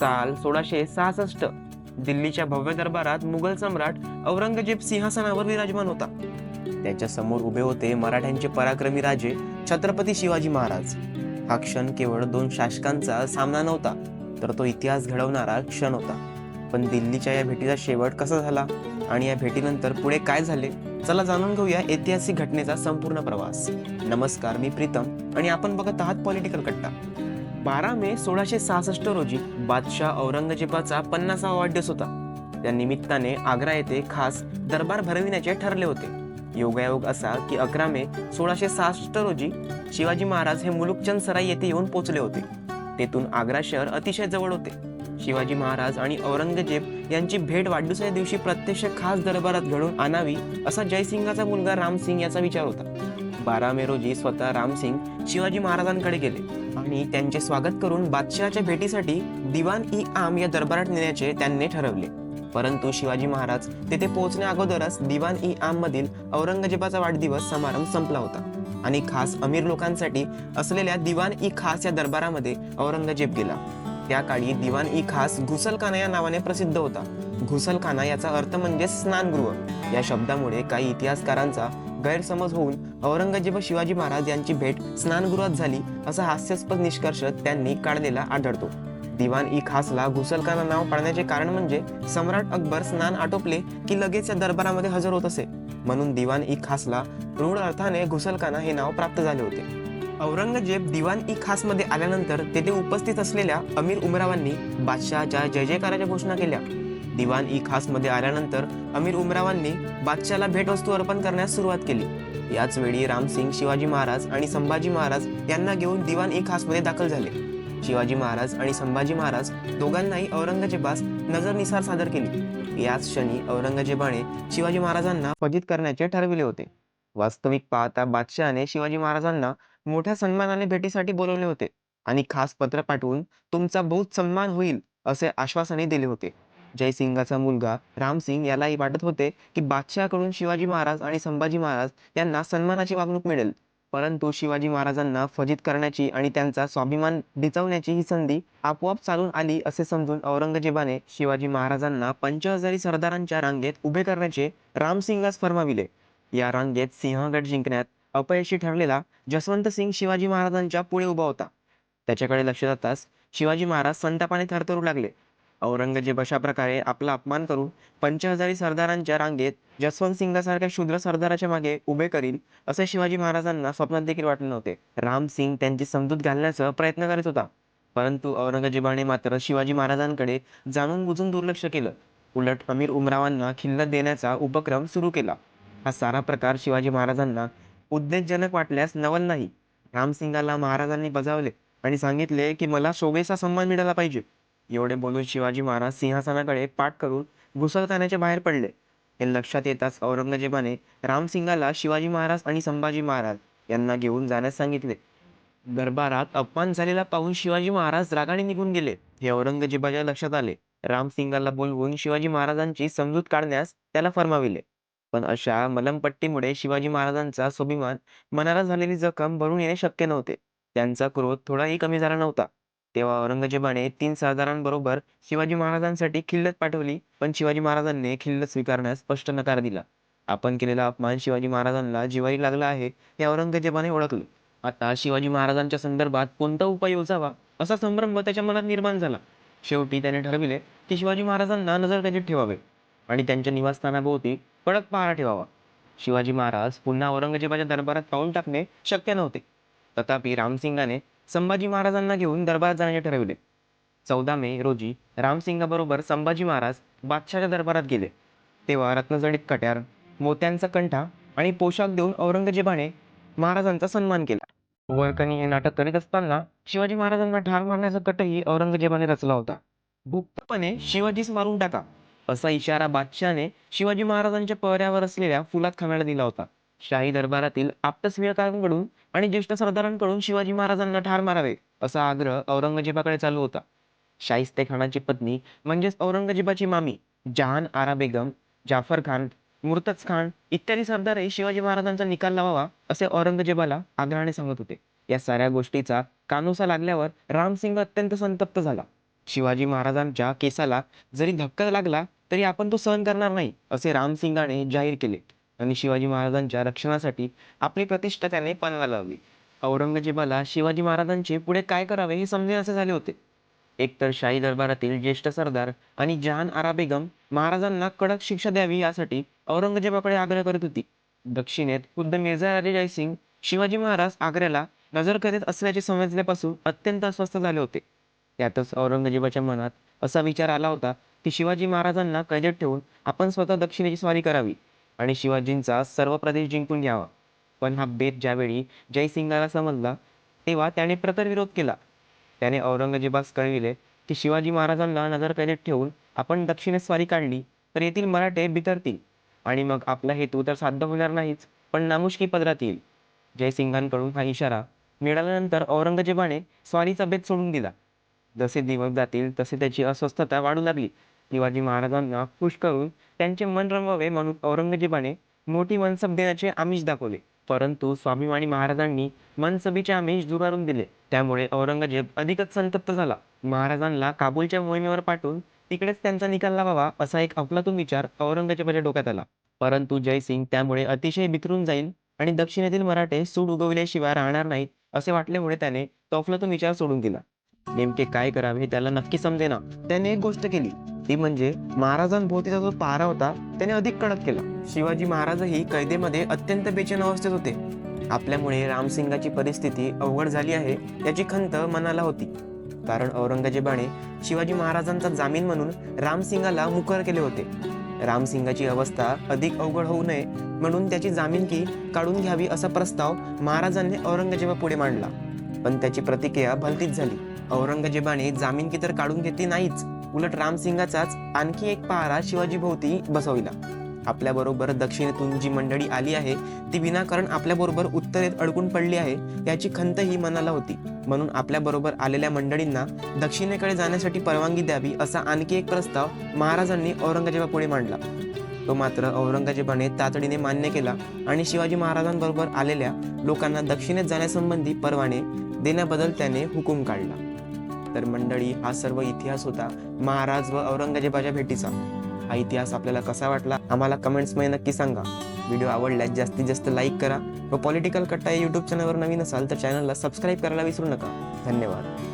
साल सोळाशे सहासष्ट. दिल्लीच्या भव्य दरबारात मुघल सम्राट औरंगजेब सिंहासनावर विराजमान होता. त्याच्यासमोर उभे होते मराठ्यांचे पराक्रमी राजे छत्रपती शिवाजी महाराज. हा क्षण केवळ दोन शासकांचा सामना नव्हता तर तो इतिहास घडवणारा क्षण होता. पण दिल्लीच्या या भेटीचा शेवट कसा झाला आणि या भेटीनंतर पुढे काय झाले चला जाणून घेऊया ऐतिहासिक घटनेचा संपूर्ण प्रवास. नमस्कार मी प्रीतम आणि आपण बघत आहात पॉलिटिकल कट्टा. बारा मे सोळाशे सहासष्ट रोजी बादशाह औरंगजेबाचा पन्नासावा वाढदिवस होता. त्या निमित्ताने आग्रा येथे खास दरबार भरविण्याचे ठरले होते. योगायोग असा की अकरा मे सोळाशे सहासष्ट रोजी शिवाजी महाराज हे मुलुकचंद सराई येथे येऊन पोचले होते. तेथून आग्रा शहर अतिशय जवळ होते. शिवाजी महाराज आणि औरंगजेब यांची भेट वाढदिवसाच्या दिवशी प्रत्यक्ष खास दरबारात घडून आणावी असा जयसिंगाचा मुलगा रामसिंग याचा विचार होता. बारा मे रोजी स्वतः रामसिंग शिवाजी महाराजांकडे गेले. साहेबांनी त्यांचे स्वागत करून बादशहाच्या भेटीसाठी दिवान ई आम या दरबारात नेण्याचे त्यांनी ठरवले. परंतु शिवाजी महाराज तेथे पोहोचण्या अगोदरच दिवान ई आम मधील औरंगजेबाचा वाढदिवस समारंभ संपला होता. आणि खास अमीर लोकांसाठी असलेल्या दिवान ई खास या दरबारामध्ये औरंगजेब गेला. त्या काळी दिवान ई खास घुसलखाना या नावाने प्रसिद्ध होता. घुसलखाना याचा अर्थ म्हणजे स्नानगृह. या शब्दामुळे काही इतिहासकारांचा गैरसमज होऊन औरंगजेब व शिवाजी महाराज यांची भेट स्नानगृहात झाली असा हास्यास्पद निष्कर्ष त्यांनी काढलेला आढळतो. दिवान ई खासला घुसलखाना नाव पाडण्याचे कारण म्हणजे सम्राट अकबर स्नान आटोपले की लगेच या दरबारामध्ये हजर होत असे. म्हणून दिवान ई खासला रूढ अर्थाने घुसलखाना हे नाव प्राप्त झाले होते. औरंगजेब दिवान ई खासमध्ये आल्यानंतर तेथे उपस्थित असलेल्या अमीर उमरावांनी बादशहाच्या जय जयकाराच्या घोषणा केल्या. दिवान ई खासमध्ये आल्यानंतर अमीर उमरावांनी बादशाला भेटवस्तू अर्पण करण्यास सुरुवात केली. याच वेळी रामसिंग शिवाजी महाराज आणि संभाजी महाराज यांना घेऊन दिवान ई खासमध्ये दाखल झाले. शिवाजी महाराज आणि संभाजी महाराज दोघांनाही औरंगजेबास नजरनिसार सादर केली. याच क्षणी औरंगजेबाने शिवाजी महाराजांना फजित करण्याचे ठरविले होते. वास्तविक पाहता बादशहाने शिवाजी महाराजांना मोठ्या सन्मानाने भेटीसाठी बोलवले होते आणि खास पत्र पाठवून तुमचा बहुत सन्मान होईल असे आश्वासने दिले होते. जयसिंगाचा मुलगा रामसिंग यालाही वाटत होते की बादशहाकडून शिवाजी महाराज आणि संभाजी महाराज यांना सन्मानाची वागणूक मिळेल. परंतु शिवाजी महाराजांना फजित करण्याची आणि त्यांचा स्वाभिमान डिचवण्याची ही संधी आपोआप चालून आली असे समजून औरंगजेबाने शिवाजी महाराजांना पंचहजारी सरदारांच्या रांगेत उभे करण्याचे रामसिंगास फरमाविले. या रांगेत सिंहगड जिंकण्यात अपयशी ठरलेला जसवंत सिंग शिवाजी महाराजांच्या पुढे उभा होता. त्याच्याकडे लक्ष जाताच शिवाजी महाराज संतापाने थरथरू लागले. औरंगजेब अशा प्रकारे आपला अपमान करून पंचहजारी सरदारांच्या रांगेत जसवंत सिंगासारख्या शूद्र सरदाराच्या मागे उभे करील असे शिवाजी महाराजांना स्वप्नात देखील वाटले नव्हते. राम सिंग त्यांची समजूत घालण्याचा प्रयत्न करीत होता. परंतु औरंगजेबाने मात्र शिवाजी महाराजांकडे जाणून बुजून दुर्लक्ष केलं. उलट अमीर उमरावांना खिल्लत देण्याचा उपक्रम सुरू केला. हा सारा प्रकार शिवाजी महाराजांना उद्देशजनक वाटल्यास नवल नाही. रामसिंगाला महाराजांनी बजावले आणि सांगितले की मला शोभेचा सन्मान मिळाला पाहिजे. एवढे बोलून शिवाजी महाराज सिंहासनाकडे पाठ करून घुसळखान्याच्या बाहेर पडले. हे लक्षात येताच औरंगजेबाने रामसिंगाला शिवाजी महाराज आणि संभाजी महाराज यांना घेऊन जाण्यास सांगितले. दरबारात अपमान झालेला पाहून शिवाजी महाराज रागाने निघून गेले. हे औरंगजेबाच्या लक्षात आले. रामसिंगाला बोलवून शिवाजी महाराजांची समजूत काढण्यास त्याला फरमाविले. पण अशा मलमपट्टीमुळे शिवाजी महाराजांचा स्वाभिमान मनाला झालेली जखम भरून येणे शक्य नव्हते. त्यांचा क्रोध थोडाही कमी झाला नव्हता. तेव्हा औरंगजेबाने तीन सरदारांबरोबर शिवाजी महाराजांसाठी खिल्लत पाठवली पण शिवाजी महाराजांनी खिल्लत स्वीकारण्यास स्पष्ट नकार दिला. आपण केलेला अपमान शिवाजी महाराजांना जिवारी लागला आहे हे औरंगजेबाने ओळखले. आता शिवाजी महाराजांच्या संदर्भात कोणता उपाय योजावा असा संभ्रम त्याच्या मनात निर्माण झाला. शेवटी त्याने ठरविले की शिवाजी महाराजांना नजरकैदेत ठेवावे आणि त्यांच्या निवासस्थानाभोवती कडक पहारा ठेवावा. शिवाजी महाराज पुन्हा औरंगजेबाच्या दरबारात पाऊल टाकणे शक्य नव्हते. तथापि रामसिंगाने संभाजी महाराजांना घेऊन दरबारात जाण्याचे ठरविले. चौदा मे रोजी रामसिंगाबरोबर संभाजी महाराज बादशाच्या दरबारात गेले. तेव्हा रत्नजडित कट्यार मोत्यांचा कंठा आणि पोशाख देऊन औरंगजेबाने महाराजांचा सन्मान केला. वळकणी हे नाटक करीत असताना शिवाजी महाराजांना ठार मारण्याचा कटही औरंगजेबाने रचला होता. गुप्तपणे शिवाजीस मारून टाका असा इशारा बादशहाने शिवाजी महाराजांच्या पहऱ्यावर असलेल्या फुलात खांब्याला दिला होता. शाही दरबारातील आप्तस्वीयकांकडून आणि ज्येष्ठ सरदारांकडून शिवाजी महाराजांना ठार मारावे असा आग्रह औरंगजेबाकडे चालू होता. शाहिस्ते खानाची पत्नी म्हणजेच औरंगजेबाची मामी जहान आरा बेगम जाफर खान मुर्तज खान इत्यादी सरदारही शिवाजी महाराजांचा निकाल लावावा असे औरंगजेबाला आग्रहाने सांगत होते. या साऱ्या गोष्टीचा कानोसा लागल्यावर रामसिंग अत्यंत संतप्त झाला. शिवाजी महाराजांच्या केसाला जरी धक्का लागला तरी आपण तो सहन करणार नाही असे रामसिंगाने जाहीर केले. आणि शिवाजी महाराजांच्या रक्षणासाठी आपली प्रतिष्ठा त्याने पणाला लावली. औरंगजेबाला शिवाजी महाराजांचे पुढे काय करावे हे समजेनासे झाले होते. एकतर शाही दरबारातील ज्येष्ठ सरदार आणि जहान आरा बेगम महाराजांना कडक शिक्षा द्यावी यासाठी औरंगजेबाकडे आग्रह करत होती. दक्षिणेत खुद्द मिर्झा अली जयसिंग शिवाजी महाराज आग्र्याला नजर करीत असल्याचे समजल्यापासून अत्यंत अस्वस्थ झाले होते. त्यातच औरंगजेबाच्या मनात असा विचार आला होता की शिवाजी महाराजांना कैदेत ठेवून आपण स्वतः दक्षिणेची स्वारी करावी. आणि शिवाजींचा सर्व प्रदेश जिंकून घ्यावा. पण हा बेत ज्यावेळी जयसिंगाला समजला तेव्हा त्याने प्रतर विरोध केला. त्याने औरंगजेबास कळविले की शिवाजी महाराजांना नजरकैदेत ठेवून आपण दक्षिणेस स्वारी काढली तर येथील मराठे बितरतील. आणि मग आपला हेतू तर साध्य होणार नाहीच पण नामुष्की पदरात येईल. जयसिंगांकडून हा इशारा मिळाल्यानंतर औरंगजेबाने स्वारीचा बेत सोडून दिला. जसे दिवस जातील तसे त्याची अस्वस्थता वाढू लागली. शिवाजी महाराजांना खुश करून त्यांचे मन रमवावे म्हणून औरंगजेबाने मोठी मनसब देण्याचे आमिष दाखवले. परंतु स्वाभिमानी महाराजांनी मनसबीचे आमिष झुगारून दिले. त्यामुळे औरंगजेब अधिकच संतप्त झाला. महाराजांना काबूलच्या मोहिमेवर पाठवून तिकडेच त्यांचा निकाल लावावा असा एक अफलातून विचार औरंगजेबाच्या डोक्यात आला. परंतु जयसिंग त्यामुळे अतिशय बिथरून जाईल आणि दक्षिणेतील मराठे सूड उगवल्याशिवाय राहणार नाहीत असे वाटल्यामुळे त्याने तो अफलातून विचार सोडून दिला. नेमके काय करावे हे त्याला नक्की समजेना. त्याने एक गोष्ट केली. ती म्हणजे महाराजांभोवतीचा जो पारा होता त्याने अधिक कडक केला. शिवाजी महाराजही कैदेमध्ये अत्यंत बेचैन अवस्थेत होते. आपल्यामुळे रामसिंगाची परिस्थिती अवघड झाली आहे याची खंत मनाला होती. कारण औरंगजेबाने शिवाजी महाराजांचा जामीन म्हणून रामसिंगाला मुकर केले होते. रामसिंगाची अवस्था अधिक अवघड होऊ नये म्हणून त्याची जामीनकी काढून घ्यावी असा प्रस्ताव महाराजांनी औरंगजेबा पुढे मांडला. पण त्याची प्रतिक्रिया भलतीच झाली. औरंगजेबाने जामीनकी तर काढून घेतली नाहीच. उलट रामसिंगाचाच आणखी एक पहारा शिवाजी भोवती बसविला. आपल्याबरोबर दक्षिणेतून जी मंडळी आली आहे ती विनाकारण आपल्याबरोबर उत्तरेत अडकून पडली आहे याची खंत ही मनाला होती. म्हणून आपल्याबरोबर आलेल्या मंडळींना दक्षिणेकडे जाण्यासाठी परवानगी द्यावी असा आणखी एक प्रस्ताव महाराजांनी औरंगजेबा पुढे मांडला. तो मात्र औरंगजेबाने तातडीने मान्य केला आणि शिवाजी महाराजांबरोबर आलेल्या लोकांना दक्षिणेत जाण्यासंबंधी परवाने देण्याबद्दल त्याने हुकूम काढला. तर मंडळी हा सर्व इतिहास होता महाराज व औरंगजेबाच्या भेटीचा. हा इतिहास आपल्याला कसा वाटला आम्हाला कमेंट्समध्ये नक्की सांगा. व्हिडिओ आवडल्यास जास्तीत जास्त लाईक करा व पॉलिटिकल कट्टा या यूट्यूब चॅनलवर नवीन असाल तर चॅनलला सबस्क्राईब करायला विसरू नका. धन्यवाद.